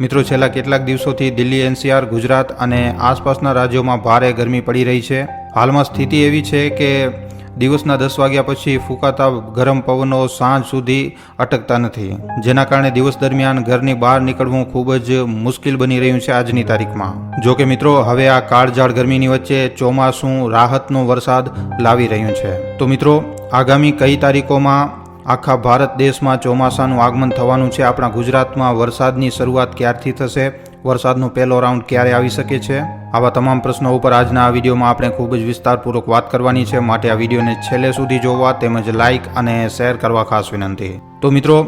મિત્રો, છેલ્લા કેટલાક દિવસોથી દિલ્હી, એનસીઆર, ગુજરાત અને આસપાસના રાજ્યોમાં ભારે ગરમી પડી રહી છે. હાલમાં સ્થિતિ એવી છે કે દિવસના દસ વાગ્યા પછી ફૂંકાતા ગરમ પવનો સાંજ સુધી અટકતા નથી. જેના કારણે દિવસ દરમિયાન ઘરની બહાર નીકળવું ખૂબ જ મુશ્કેલ બની રહ્યું છે આજની તારીખમાં. જો કે મિત્રો, હવે આ કાળઝાળ ગરમીની વચ્ચે ચોમાસું, રાહતનો વરસાદ લાવી રહ્યું છે. તો મિત્રો, આગામી કઈ તારીખોમાં આખા ભારત દેશમાં ચોમાસાનું આગમન થવાનું છે. આપણા ગુજરાતમાં વરસાદની શરૂઆત ક્યારથી થશે? વરસાદનો પહેલો રાઉન્ડ ક્યારે આવી શકે છે? આવા તમામ પ્રશ્નો ઉપર આજના આ વિડીયોમાં આપણે ખૂબ જ વિસ્તારપૂર્વક વાત કરવાની છે. માટે આ વિડીયોને છેલ્લે સુધી જોવા તેમજ લાઇક અને શેર કરવા ખાસ વિનંતી. તો મિત્રો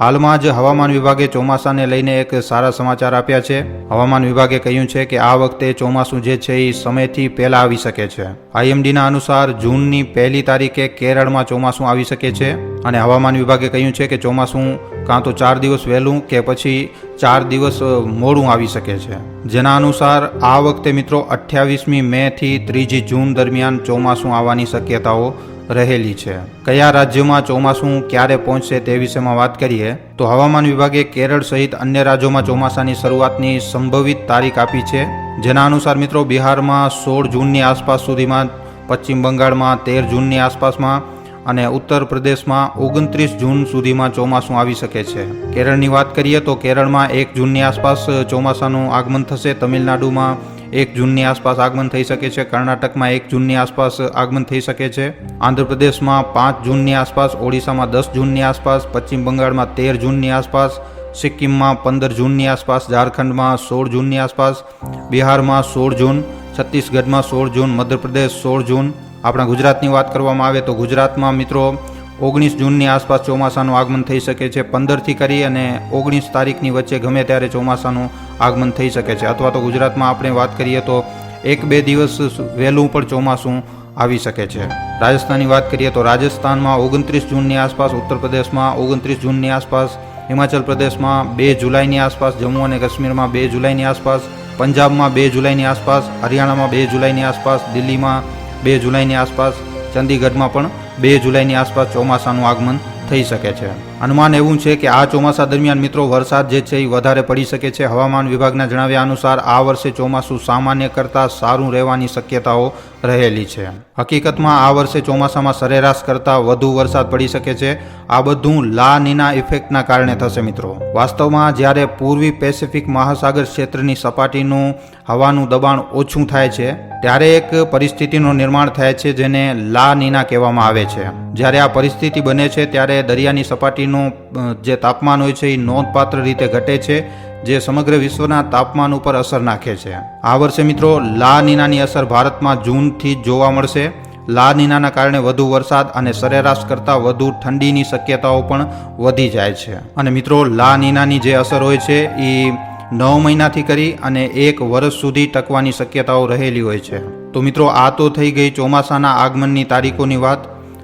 હાલમાં જ હવામાન વિભાગે ચોમાસાને લઈને એક સારા સમાચાર આપ્યા છે. હવામાન વિભાગે કહ્યું છે કે આ વખતે ચોમાસું જે છે એ સમયથી પહેલા આવી શકે છે. આઈએમડીના અનુસાર જૂનની પહેલી તારીખે કેરળમાં ચોમાસું આવી શકે છે અને હવામાન વિભાગે કહ્યું છે કે ચોમાસું કાં તો ચાર દિવસ વહેલું કે પછી ચાર દિવસ મોડું આવી શકે છે. જેના અનુસાર આ વખતે મિત્રો અઠ્યાવીસમી મેથી ત્રીજી જૂન દરમિયાન ચોમાસું આવવાની શક્યતાઓ રહેલી છે. કયા રાજ્યોમાં ચોમાસું ક્યારે પહોંચશે તે વિશેમાં વાત કરીએ, તો હવામાન વિભાગે કેરળ સહિત અન્ય રાજ્યોમાં ચોમાસાની શરૂઆતની સંભવિત તારીખ આપી છે. જેના અનુસાર મિત્રો, બિહારમાં સોળ જૂનની આસપાસ સુધીમાં, પશ્ચિમ બંગાળમાં તેર જૂનની આસપાસમાં અને ઉત્તર પ્રદેશમાં ઓગણત્રીસ જૂન સુધીમાં ચોમાસું આવી શકે છે. કેરળની વાત કરીએ તો કેરળમાં એક જૂનની આસપાસ ચોમાસાનું આગમન થશે, તમિલનાડુમાં એક જૂનની આસપાસ આગમન થઈ શકે છે. કર્ણાટકમાં એક જૂનની આસપાસ આગમન થઈ શકે છે. આંધ્રપ્રદેશમાં પાંચ જૂનની આસપાસ, ઓડિશામાં દસ જૂનની આસપાસ, પશ્ચિમ બંગાળમાં તેર જૂનની આસપાસ, સિક્કિમમાં પંદર જૂનની આસપાસ, ઝારખંડમાં સોળ જૂનની આસપાસ, બિહારમાં સોળ જૂન, છત્તીસગઢમાં સોળ જૂન, મધ્યપ્રદેશ સોળ જૂન. આપણા ગુજરાતની વાત કરવામાં આવે તો ગુજરાતમાં મિત્રો ઓગણીસ જૂનની આસપાસ ચોમાસાનું આગમન થઈ શકે છે. પંદરથી કરી અને ઓગણીસ તારીખની વચ્ચે ગમે ત્યારે ચોમાસાનું આગમન થઈ શકે છે. અથવા તો ગુજરાતમાં આપણે વાત કરીએ તો એક બે દિવસ વહેલું પણ ચોમાસું આવી શકે છે. રાજસ્થાનની વાત કરીએ તો રાજસ્થાનમાં ઓગણત્રીસ જૂનની આસપાસ, ઉત્તર પ્રદેશમાં ઓગણત્રીસ જૂનની આસપાસ, હિમાચલ પ્રદેશમાં બે જુલાઈની આસપાસ, જમ્મુ અને કાશ્મીરમાં બે જુલાઈની આસપાસ, પંજાબમાં બે જુલાઈની આસપાસ, હરિયાણામાં બે જુલાઈની આસપાસ, દિલ્હીમાં બે જુલાઈની આસપાસ, ચંદીગઢમાં પણ બે જુલાઈની આસપાસ ચોમાસાનું આગમન થઈ શકે છે. અનુમાન એવું છે કે આ ચોમાસા દરમિયાન મિત્રો વરસાદ જે છે એ વધારે પડી શકે છે. હવામાન વિભાગના જણાવ્યા અનુસાર આ વર્ષે ચોમાસું સામાન્ય કરતાં સારું રહેવાની શક્યતાઓ રહેલી છે. હકીકતમાં આ વર્ષે ચોમાસામાં સરેરાશ કરતાં વધુ વરસાદ પડી શકે છે. આ બધું લા નીના ઇફેક્ટના કારણે થશે મિત્રો. વાસ્તવમાં જ્યારે પૂર્વી પેસિફિક મહાસાગર ક્ષેત્રની સપાટીનું હવાનું દબાણ ઓછું થાય છે, ત્યારે એક પરિસ્થિતિનું નિર્માણ થાય છે જેને લા નીના કહેવામાં આવે છે. જ્યારે આ પરિસ્થિતિ બને છે, ત્યારે દરિયાની સપાટીનું જે તાપમાન હોય છે એ નોંધપાત્ર રીતે ઘટે છે, જે સમગ્ર વિશ્વના તાપમાન ઉપર અસર નાખે છે. આ વર્ષે મિત્રો, લા નીનાની અસર ભારતમાં જૂનથી જોવા મળશે. લા નીનાના કારણે વધુ વરસાદ અને સરેરાશ કરતાં વધુ ઠંડીની શક્યતાઓ પણ વધી જાય છે. અને મિત્રો, લા નીનાની જે અસર હોય છે એ નવ મહિનાથી કરી અને એક વર્ષ સુધી ટકવાની શક્યતાઓ રહેલી હોય છે. તો મિત્રો, આ તો થઈ ગઈ ચોમાસાના આગમનની તારીખોની વાત.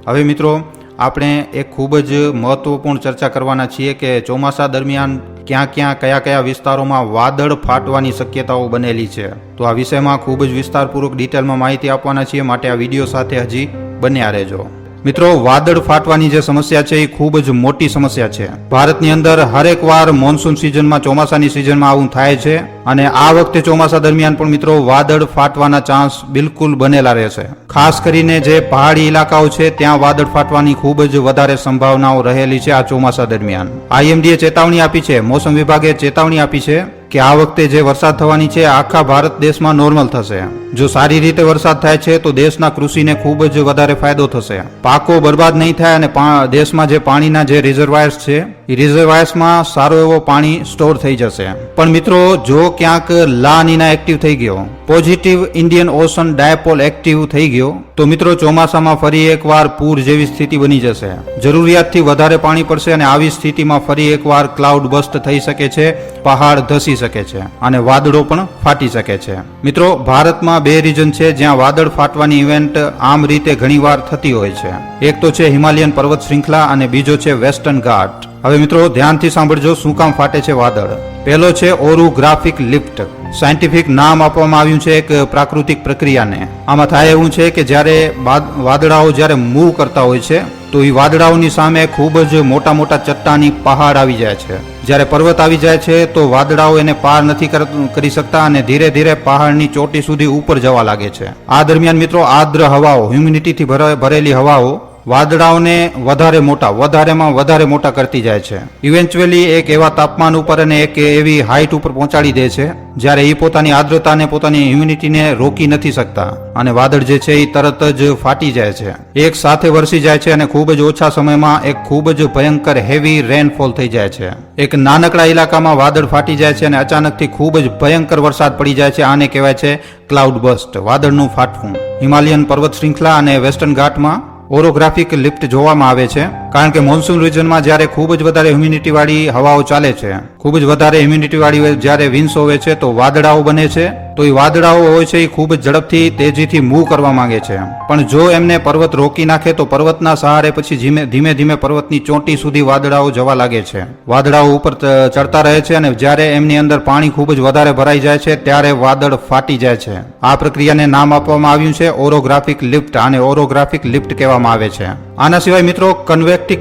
હવે મિત્રો આપણે એક ખૂબ જ મહત્વપૂર્ણ ચર્ચા કરવાના છીએ કે ચોમાસા દરમિયાન ક્યાં ક્યાં, કયા કયા વિસ્તારોમાં વાદળ ફાટવાની શક્યતાઓ બનેલી છે. તો આ વિષયમાં ખૂબ જ વિસ્તારપૂર્વક ડિટેલમાં માહિતી આપવાના છીએ. માટે આ વીડિયો સાથે હજી બન્યા રહેજો. મિત્રો, વાદળ ફાટવાની જે સમસ્યા છે એ ખૂબ જ મોટી સમસ્યા છે. ભારતની અંદર હરેક વાર મોન્સૂન સિઝનમાં, ચોમાસાની સિઝનમાં આવું થાય છે અને આ વખતે ચોમાસા દરમિયાન પણ મિત્રો, વાદળ ફાટવાના ચાન્સ બિલકુલ બનેલા રહેશે. ખાસ કરીને જે પહાડી ઇલાકાઓ છે, ત્યાં વાદળ ફાટવાની ખૂબ જ વધારે સંભાવનાઓ રહેલી છે આ ચોમાસા દરમિયાન. આઈએમડીએ ચેતવણી આપી છે, મોસમ વિભાગે ચેતવણી આપી છે. કે આ વખતે જે વરસાદ થવાની છે, આખા ભારત દેશમાં નોર્મલ થશે. જો સારી રીતે વરસાદ થાય છે, તો દેશના કૃષિને ખૂબ જ વધારે ફાયદો થશે. પાકો બરબાદ નહીં થાય અને દેશમાં જે પાણીના જે રિઝર્વાયર્સ છે રિઝર્વાયર્સમાં સારો એવો પાણી સ્ટોર થઈ જશે. પણ મિત્રો, જો ક્યાંક લા નીના એક્ટિવ થઈ ગયો positive Indian Ocean dipole active થઈ ગયો, તો મિત્રો ચોમાસામાં ફરી એકવાર પૂર જેવી સ્થિતિ બની જશે. જરૂરિયાતથી વધારે પાણી પડશે અને આવી સ્થિતિમાં ફરી એકવાર ક્લાઉડ બસ્ટ થઈ શકે છે, પહાડ ધસી શકે છે અને વાદળો પણ ફાટી શકે છે. મિત્રો, ભારતમાં બે રીજન છે જ્યાં વાદળ ફાટવાની ઇવેન્ટ આમ રીતે ઘણીવાર થતી હોય છે. એક તો છે હિમાલયન પર્વત શૃંખલા અને બીજો છે વેસ્ટર્ન ઘાટ હવે મિત્રો, ધ્યાનથી સાંભળજો શું કામ ફાટે છે વાદળ. પહેલો છે ઓરુગ્રાફિક લિફ્ટ. સાયન્ટિફિક નામ આપવામાં આવ્યું છે એક પ્રાકૃતિક પ્રક્રિયાને. આમાં થાય એવું છે કે જ્યારે વાદળાઓ જ્યારે મૂવ કરતા હોય છે, તો એ વાદળાઓની સામે ખૂબ જ મોટા મોટા ચટ્ટાની પહાડ આવી જાય છે. જ્યારે પર્વત આવી જાય છે, તો વાદળાઓ એને પાર નથી કર- શકતા અને ધીરે ધીરે પહાડની ચોટી સુધી ઉપર જવા લાગે છે. આ દરમિયાન મિત્રો, આર્દ્ર હવાઓ હ્યુમિડિટીથી ભરા- ભરેલી હવાઓ વાદળાઓને વધારે મોટા, વધારેમાં વધારે મોટા કરતી જાય છે. ઇવેન્ચ્યુઅલી એક એવા તાપમાન ઉપર અને એક એવી હાઇટ ઉપર પહોંચાડી દે છે, જ્યારે એ પોતાની આર્દ્રતાને, પોતાની હ્યુમિડિટીને રોકી નથી શકતા. અને વાદળ જે છે એ તરત જ ફાટી જાય છે. એક સાથે વરસી જાય છે અને ખૂબ જ ઓછા સમયમાં એક ખૂબ જ ભયંકર હેવી રેનફોલ થઈ જાય છે. એક નાનકડા ઇલાકામાં વાદળ ફાટી જાય છે અને અચાનકથી ખૂબ જ ભયંકર વરસાદ પડી જાય છે. આને કહેવાય છે ક્લાઉડ બસ્ટ વાદળનું ફાટવું. હિમાલયન પર્વત શ્રૃંખલા અને વેસ્ટર્ન ઘાટમાં ઓરોગ્રાફિક લિફ્ટ જોવામાં આવે છે. કારણ કે મોન્સૂન રિજનમાં જ્યારે ખૂબ જ વધારે હ્યુમિડિટીવાળી હવાઓ ચાલે છે, ખૂબ જ વધારે હ્યુમિડિટીવાળી જ્યારે વિન્સ હોવે છે, તો વાદળાઓ બને છે. તો એ વાદળાઓ હોય છે એ ખૂબ જ ઝડપથી તેજીથી મૂવ કરવા માંગે છે. પણ જો એમને પર્વત રોકી નાખે, તો પર્વતના સહારે પછી ધીમે ધીમે ધીમે પર્વતની ચોટી સુધી વાદળાઓ જવા લાગે છે. વાદળાઓ ઉપર ચડતા રહે છે અને જ્યારે એમની અંદર પાણી ખૂબ જ વધારે ભરાઈ જાય છે, ત્યારે વાદળ ફાટી જાય છે. આ પ્રક્રિયાને નામ આપવામાં આવ્યું છે ઓરોગ્રાફિક લિફ્ટ, આને ઓરોગ્રાફિક લિફ્ટ કહેવામાં આવે છે. આના સિવાય મિત્રો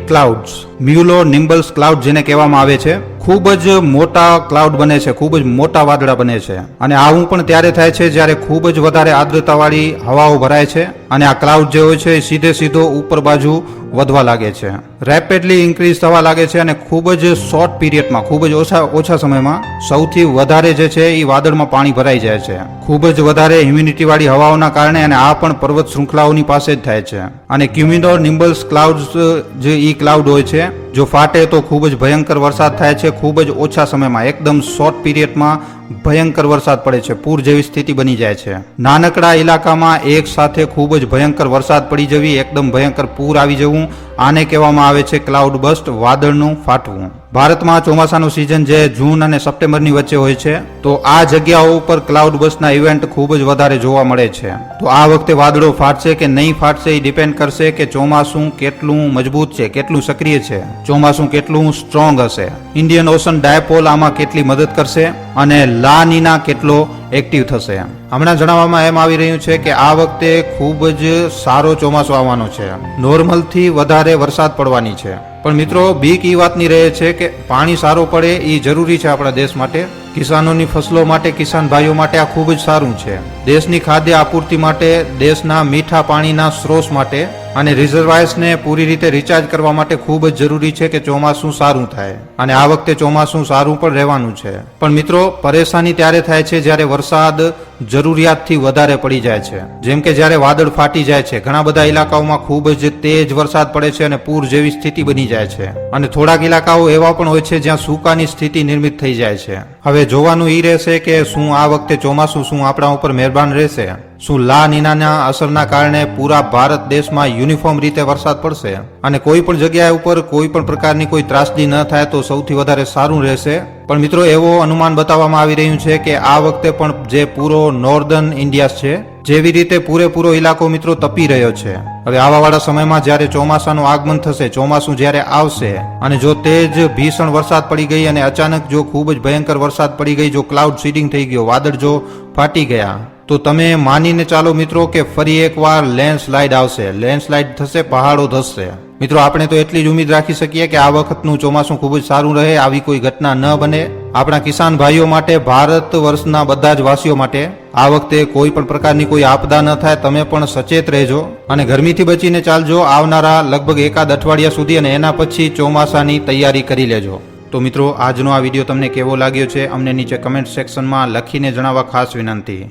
clouds. મ્યુલો નિમ્બલ્સ ક્લાઉડ જેને કહેવામાં આવે છે, ખૂબ જ મોટા ક્લાઉડ બને છે, ખૂબ જ મોટા વાદળા બને છે. અને આવું પણ ત્યારે થાય છે જ્યારે ખૂબ જ વધારે આર્દ્રતાવાળી હવાઓ ભરાય છે અને આ ક્લાઉડ જે હોય છે એ સીધે સીધો ઉપર બાજુ વધવા લાગે છે. રેપિડલી ઇન્ક્રીઝ થવા લાગે છે અને ખૂબ જ શોર્ટ પીરિયડમાં, ખૂબ જ ઓછા ઓછા સમયમાં સૌથી વધારે જે છે એ વાદળમાં પાણી ભરાઈ જાય છે. ખૂબ જ વધારે હ્યુમિડિટીવાળી હવાઓના કારણે અને આ પણ પર્વત શૃંખલાઓની પાસે જ થાય છે. અને ક્યુમિનોર નિમ્બલ્સ ક્લાઉડ્સ જે ઈ ક્લાઉડ હોય છે back. જો ફાટે તો ખૂબ જ ભયંકર વરસાદ થાય છે. ખૂબ જ ઓછા સમયમાં, એકદમ શોર્ટ પીરિયડમાં ભયંકર વરસાદ પડે છે. પૂર જેવી સ્થિતિ બની જાય છે. નાનકડા ઇલાકામાં એક સાથે ખૂબ જ ભયંકર વરસાદ પડી જવી, એકદમ ભયંકર પૂર આવી જવું, આને કહેવામાં આવે છે ક્લાઉડ બસ્ટ વાદળનું ફાટવું. ભારતમાં ચોમાસાનું સિઝન જે જૂન અને સપ્ટેમ્બરની વચ્ચે હોય છે, તો આ જગ્યાઓ ઉપર ક્લાઉડ બસના ઇવેન્ટ ખૂબ જ વધારે જોવા મળે છે. તો આ વખતે વાદળો ફાટશે કે નહીં ફાટશે એ ડિપેન્ડ કરશે કે ચોમાસું કેટલું મજબૂત છે, કેટલું સક્રિય છે. ચોમાસું કેટલું સ્ટ્રોંગ હશે. ઇન્ડિયન ઓશન ડાયપોલ આમાં કેટલી મદદ કરશે અને લા નીના કેટલો એક્ટિવ થશે. હમણાં જણાવવામાં એમ આવી રહ્યું છે કે આ વખતે ખૂબ જ સારો ચોમાસો આવવાનો છે. નોર્મલથી વધારે વરસાદ પડવાની છે. પણ મિત્રો, બીક એ વાતની રહે છે કે પાણી સારું પડે એ જરૂરી છે આપણા દેશ માટે. કિસાનોની ફસલો માટે, કિસાન ભાઈઓ માટે આ ખૂબ જ સારું છે. દેશની ખાદ્ય આપૂર્તિ માટે, દેશના મીઠા પાણીના સ્ત્રોત માટે અને રિઝર્વાયર્સને પૂરી રીતે રિચાર્જ કરવા માટે ખૂબ જ જરૂરી છે કે ચોમાસું સારું થાય. અને આ વખતે ચોમાસું સારું પણ રહેવાનું છે. પણ મિત્રો, પરેશાની ત્યારે થાય છે જ્યારે વરસાદ જરૂરિયાતથી વધારે પડી જાય છે. જેમ કે જ્યારે વાદળ ફાટી જાય છે, ઘણા બધા ઇલાકાઓમાં ખૂબ જ તેજ વરસાદ પડે છે અને પૂર જેવી સ્થિતિ બની જાય છે. અને થોડાક ઇલાકાઓ એવા પણ હોય છે જ્યાં સૂકાની સ્થિતિ નિર્મિત થઈ જાય છે. હવે જોવાનું એ રહેશે કે શું આ વખતે ચોમાસું શું આપણા ઉપર મહેરબાન રહેશે? શું લા નીનાના અસરના કારણે પૂરા ભારત દેશમાં યુનિફોર્મ રીતે વરસાદ પડશે? અને કોઈ પણ જગ્યા ઉપર કોઈ પણ પ્રકારની કોઈ ત્રાસદી ન થાય તો સૌથી વધારે સારું રહેશે. પણ મિત્રો, એવો અનુમાન બતાવવામાં આવી રહ્યું છે કે આ વખતે પણ જે પૂરો નોર્ધન ઇન્ડિયા છે, જેવી રીતે પૂરેપૂરો ઇલાકો મિત્રો તપી રહ્યો છે. હવે આવાવાળા સમયમાં જ્યારે ચોમાસાનું આગમન થશે, ચોમાસું જ્યારે આવશે, અને જો તેજ ભીષણ વરસાદ પડી ગઈ અને અચાનક જો ખૂબ જ ભયંકર વરસાદ પડી ગઈ, જો ક્લાઉડ સીડિંગ થઈ ગયો, વાદળ જો ફાટી ગયા તો તમે માનીને ચાલો મિત્રો કે ફરી એકવાર લેન્ડસ્લાઇડ આવશે. લેન્ડસ્લાઇડ થશે, પહાડો ધસશે. મિત્રો, આપણે તો એટલી જ ઉમ્મીદ રાખી શકીએ કે આ વખતનું ચોમાસું ખૂબ જ સારું રહે, આવી કોઈ ઘટના ન બને. આપણા કિસાન ભાઈઓ માટે, ભારત વર્ષના બધા જ વાસીઓ માટે, આ વખતે કોઈ પણ પ્રકારની કોઈ આપદા ન થાય, તમે પણ સચેત રહેજો અને ગરમીથી બચીને ચાલજો. આવનારા લગભગ એકાદ અઠવાડિયા સુધી અને એના પછી ચોમાસાની તૈયારી કરી લેજો. તો મિત્રો, આજનો આ વીડિયો તમને કેવો લાગ્યો છે? અમને નીચે કમેન્ટ સેક્શનમાં લખીને જણાવવા ખાસ વિનંતી.